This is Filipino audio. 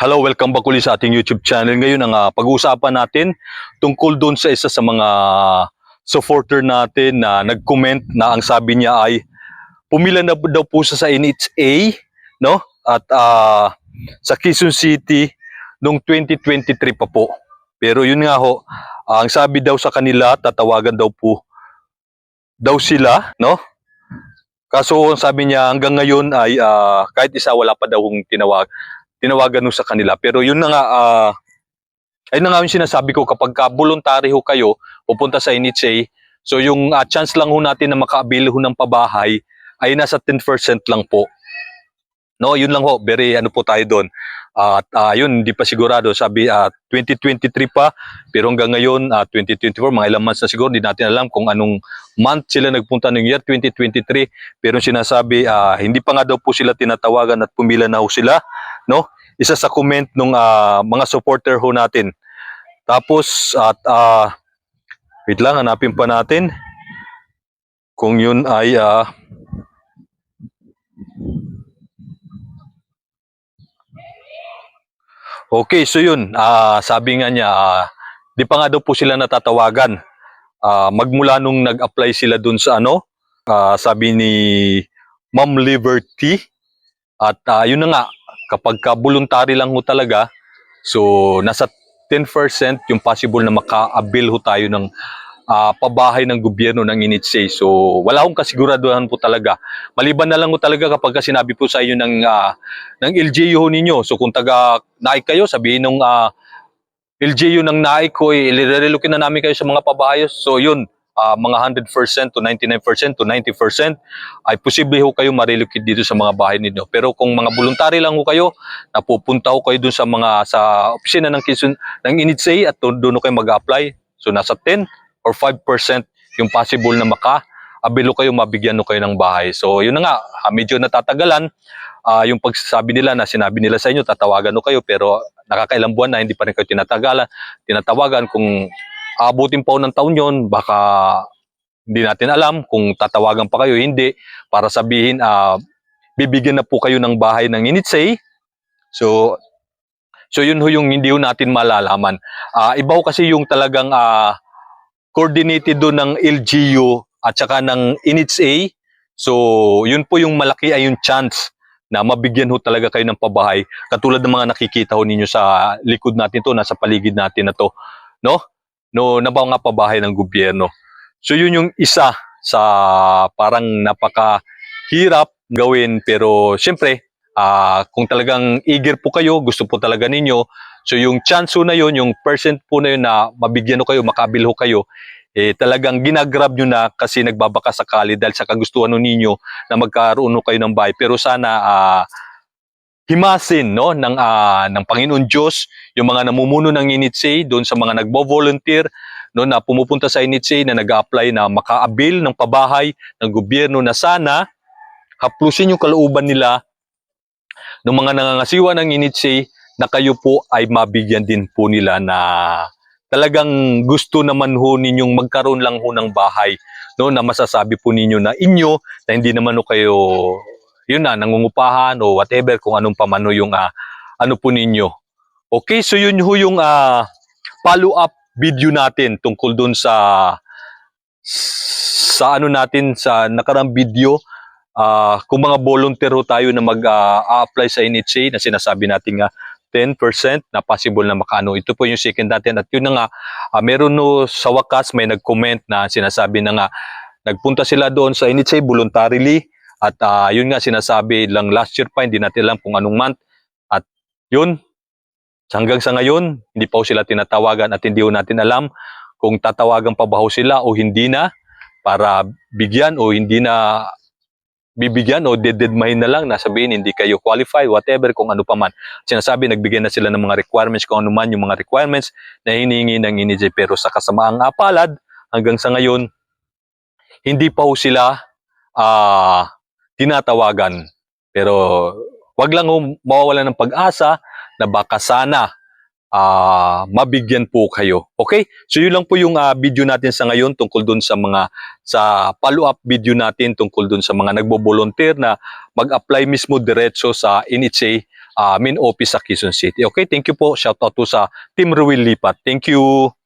Hello, welcome back ulit sa ating YouTube channel. Ngayon ang ah, pag-uusapan natin tungkol doon sa isa sa mga supporter natin na nag-comment na ang sabi niya ay pumila na daw po sa NHA, no? At ah, sa Quezon City noong 2023 pa po. Pero yun nga ho, ang sabi daw sa kanila, tatawagan daw po daw sila, no? Kaso ang sabi niya hanggang ngayon ay ah, kahit isa wala pa daw hong tinawag tinawagan nung sa kanila. Pero yun na nga, ah, ayun na nga yung sinasabi ko, kapag ka voluntary ho kayo, pupunta sa NHA, so yung ah, chance lang ho natin na maka-avail ho ng pabahay ay nasa 10% lang po. No, yun lang ho, very ano po tayo doon. At ah, yun, hindi pa sigurado. Sabi, ah, 2023 pa, pero hanggang ngayon, ah, 2024, mga ilang months na siguro, hindi natin alam kung anong month sila nagpunta ng year 2023. Pero sinasabi, ah, hindi pa nga daw po sila tinatawagan at pumila na ho sila no? Isa sa comment nung ah, mga supporter ho natin. Tapos at ah, wait lang hanapin pa natin kung yun ay ah, Okay, so yun, ah, sabi nga niya, ah, di pa nga daw po sila natatawagan. Ah, magmula nung nag-apply sila dun sa ano, ah, sabi ni Ma'am Liberty, at ah, yun na nga, kapag ka voluntary lang ho talaga, so nasa 10% yung possible na maka-avail ho tayo ng ah, pabahay ng gobyerno ng NHA. So wala akong kasiguraduhan po talaga. Maliban na lang ho talaga kapag ka sinabi po sa inyo ng, ah, ng LGU ninyo. So kung taga naik kayo, sabihin ah, LGU ng naik ko, ilirelokin na namin kayo sa mga pabayos. So yun, ah, mga 100% to 99% to 90% ay posible ho kayo marilocate dito sa mga bahay ninyo. Pero kung mga voluntary lang ho kayo, napupunta ho kayo dun sa mga sa opisina ng Quezon ng NHA at doon kayo mag-apply. So nasa 10 or 5% yung possible na maka abilo kayo mabigyan ho kayo ng bahay. So yun na nga, ah, medyo natatagalan ah, yung pagsasabi nila na sinabi nila sa inyo tatawagan ho kayo pero nakakailang buwan na hindi pa rin kayo tinatagalan, tinatawagan kung aabutin pa ng taon yon baka hindi natin alam kung tatawagan pa kayo hindi para sabihin ah bibigyan na po kayo ng bahay ng NHA. So so yun ho yung hindi ho natin malalaman. Ah iba ho kasi yung talagang ah coordinated doon ng LGU at saka ng NHA. So yun po yung malaki ay yung chance na mabigyan ho talaga kayo ng pabahay katulad ng mga nakikita ho ninyo sa likod natin to nasa paligid natin na to no no na ba nga pabahay ng gobyerno. So yun yung isa sa parang napakahirap gawin. Pero syempre ah kung talagang eager po kayo gusto po talaga ninyo so yung chance na yun yung percent po na yun na mabigyan kayo makabil ho kayo eh talagang ginagrab nyo na kasi nagbabaka sakali dahil sa kagustuhan ninyo na magkaroon kayo ng bahay. Pero sana ah himasin no ng ah, ng Panginoon Diyos yung mga namumuno ng NHA doon sa mga nagbo-volunteer no na pumupunta sa NHA na nag-apply na maka-avail ng pabahay ng gobyerno na sana haplusin yung kalooban nila ng mga nangangasiwa ng NHA na kayo po ay mabigyan din po nila na talagang gusto naman ho ninyong magkaroon lang ho ng bahay no na masasabi po ninyo na inyo na hindi naman ho kayo yun na nangungupahan o whatever kung anong pamano yung ah, ano po ninyo. Okay, so yun ho yung ah, follow up video natin tungkol dun sa sa ano natin sa nakarang video ah kung mga volunteer ho tayo na mag-apply sa NHA na sinasabi natin nga 10% na possible na makaano. Ito po yung second natin at yun na nga ah, meron no sa wakas may nag-comment na sinasabi na nga nagpunta sila doon sa NHA voluntarily at ah, yun nga sinasabi lang last year pa hindi natin alam kung anong month at yun hanggang sa ngayon hindi pa sila tinatawagan at hindi natin alam kung tatawagan pa ba sila o hindi na para bigyan o hindi na bibigyan o dededmahin na lang na sabihin hindi kayo qualify, whatever, kung ano pa man. Sinasabi, nagbigay na sila ng mga requirements, kung ano man yung mga requirements na hinihingi ng NJ. Pero sa kasamaang apalad, hanggang sa ngayon, hindi pa sila ah tinatawagan. Pero wag lang ho mawawalan ng pag-asa na baka sana ah mabigyan po kayo. Okay? So yun lang po yung ah, video natin sa ngayon tungkol dun sa mga sa follow-up video natin tungkol dun sa mga nagbo-volunteer na mag-apply mismo diretso sa NHA ah, main office sa Quezon City. Okay, thank you po. Shout out to sa Team Ruel Lipat. Thank you.